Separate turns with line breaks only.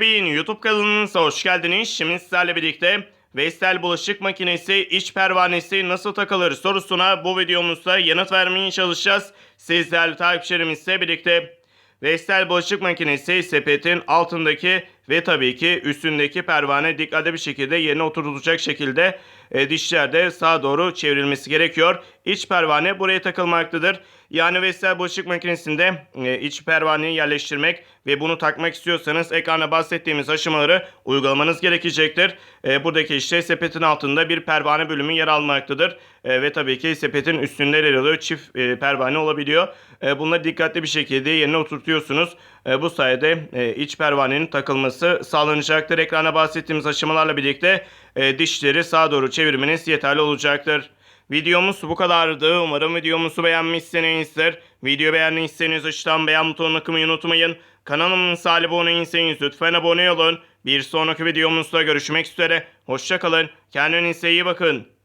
Beyin YouTube kanalınıza hoş geldiniz. Şimdi sizlerle birlikte Vestel bulaşık makinesi iç pervanesi nasıl takılır sorusuna bu videomuzda yanıt vermeye çalışacağız. Siz değerli takipçilerimizle birlikte Vestel bulaşık makinesi sepetin altındaki ve tabii ki üstündeki pervane dikkatli bir şekilde yerine oturulacak şekilde e, dişlerde sağa doğru çevrilmesi gerekiyor. İç pervane buraya takılmaktadır. Yani Vestel bulaşık makinesinde e, iç pervaneyi yerleştirmek ve bunu takmak istiyorsanız ekranda bahsettiğimiz aşamaları uygulamanız gerekecektir. E, buradaki işte sepetin altında bir pervane bölümü yer almaktadır. E, ve tabii ki sepetin üstünde yer alıyor. Çift e, pervane olabiliyor. E, bunları dikkatli bir şekilde yerine oturtuyorsunuz. E, bu sayede e, iç pervanenin takılması sağlanacaktır. Ekrana bahsettiğimiz aşamalarla birlikte e, dişleri sağa doğru çevirmeniz yeterli olacaktır. Videomuz bu kadardı. Umarım videomuzu beğenmişsinizdir. Video beğendiyseniz aşağıdan beğen butonuna kılmayı unutmayın. Kanalımıza abone değilseniz lütfen abone olun. Bir sonraki videomuzda görüşmek üzere. Hoşçakalın. Kendinize iyi bakın.